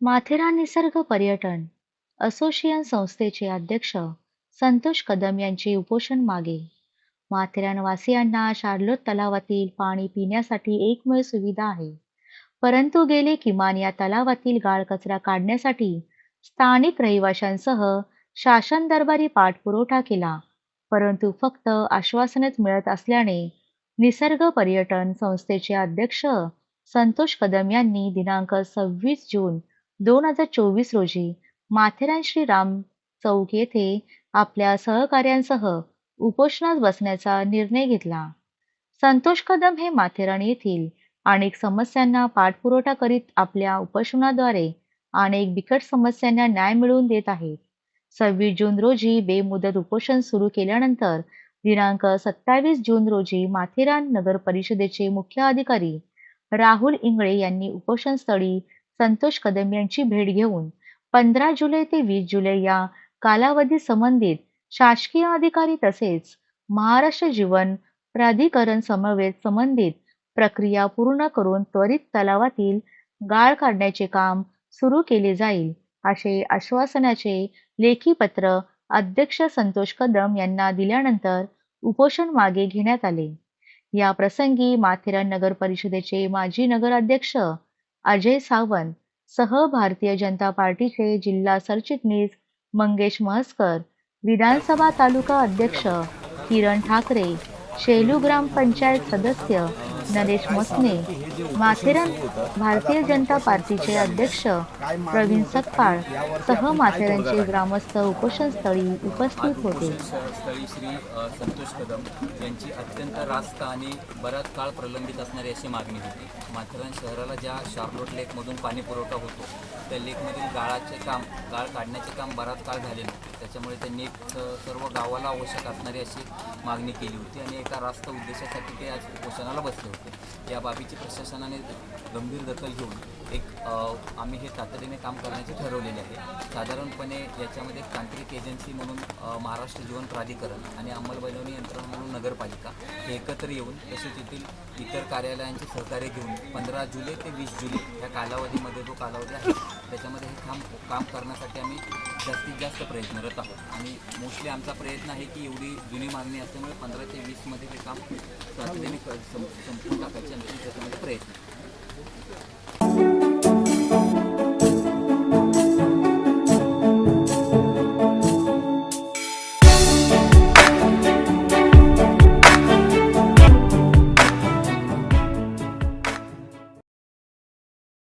माथेरान निसर्ग पर्यटन असोसिएशन संस्थेचे अध्यक्ष संतोष कदम यांची उपोषण मागे. माथेरानवासियांना शार्लोट तलावातील पाणी पिण्यासाठी एकमेव सुविधा आहे. परंतु गेले किमान या तलावातील गाळ कचरा काढण्यासाठी स्थानिक रहिवाशांसह शासन दरबारी पाठपुरवठा केला. परंतु फक्त आश्वासनच मिळत असल्याने निसर्ग पर्यटन संस्थेचे अध्यक्ष संतोष कदम यांनी दिनांक सव्वीस जून दोन हजार चोवीस रोजी माथेरान श्रीराम चौक येथे आपल्या सहकाऱ्यांसह उपोषणास बसण्याचा निर्णय घेतला. संतोष कदम हे माथेरान येथील अनेक समस्यांना पाठपुरवठा करीत आपल्या उपोषणाद्वारे अनेक बिकट समस्यांना न्याय मिळवून देत आहेत. सव्वीस जून रोजी बेमुदत उपोषण सुरू केल्यानंतर दिनांक सत्तावीस जून रोजी माथेरान नगर परिषदेचे मुख्य अधिकारी राहुल इंगळे यांनी उपोषणस्थळी संतोष कदम यांची भेट घेऊन पंधरा जुलै ते वीस जुलै या कालावधी संबंधित शासकीय अधिकारी तसेच महाराष्ट्र जीवन प्राधिकरण समवेत संबंधित प्रक्रिया पूर्ण करून त्वरित तलावातील गाळ काढण्याचे काम सुरू केले जाईल असे आश्वासनाचे लेखी पत्र अध्यक्ष संतोष कदम यांना दिल्यानंतर उपोषण मागे घेण्यात आले. या प्रसंगी माथेरान नगर परिषदेचे माजी नगराध्यक्ष अजय सावंत सह भारतीय जनता पार्टीचे जिल्हा सरचिटणीस मंगेश म्हसकर विधानसभा तालुका अध्यक्ष किरण ठाकरे शेलू ग्रामपंचायत सदस्य नरेश मसने माथेरान भारतीय जनता पार्टीचे अध्यक्ष प्रवीण सकपाळ सह माथेरानचे ग्रामस्थ उपोषणस्थळी उपस्थित होते. स्थळी श्री संतोष कदम यांची अत्यंत रास्त आणि बराच काळ प्रलंबित असणारी अशी मागणी होती. माथेरान शहराला ज्या शार्लोट लेकमधून पाणी पुरवठा होतो त्या लेकमधील गाळाचे काम गाळ काढण्याचे काम बराच काळ झाले त्याच्यामुळे त्यांनी सर्व गावाला आवश्यक असणारी अशी मागणी केली होती आणि एका रास्त उद्देशासाठी ते आज उपोषणाला बसले होते. या बाबीची प्रशासनाने गंभीर दखल घेऊन एक आम्ही हे तातडीने काम करण्याचे ठरवलेले आहे. साधारणपणे याच्यामध्ये तांत्रिक एजन्सी म्हणून महाराष्ट्र जीवन प्राधिकरण आणि अंमलबजावणी यंत्रणा म्हणून नगरपालिका हे एकत्र येऊन तसेच येथील इतर कार्यालयांचे सहकार्य घेऊन पंधरा जुलै ते वीस जुलै या कालावधीमध्ये जो कालावधी आहे त्याच्यामध्ये हे काम काम करण्यासाठी आम्ही जास्तीत जास्त प्रयत्नरत आहोत आणि मोस्टली आमचा प्रयत्न आहे की एवढी जुनी मागणी असल्यामुळे पंधरा ते वीसमध्ये हे काम तातडीने संपून टाकायचे आमचे त्याच्यामध्ये प्रयत्न आहे.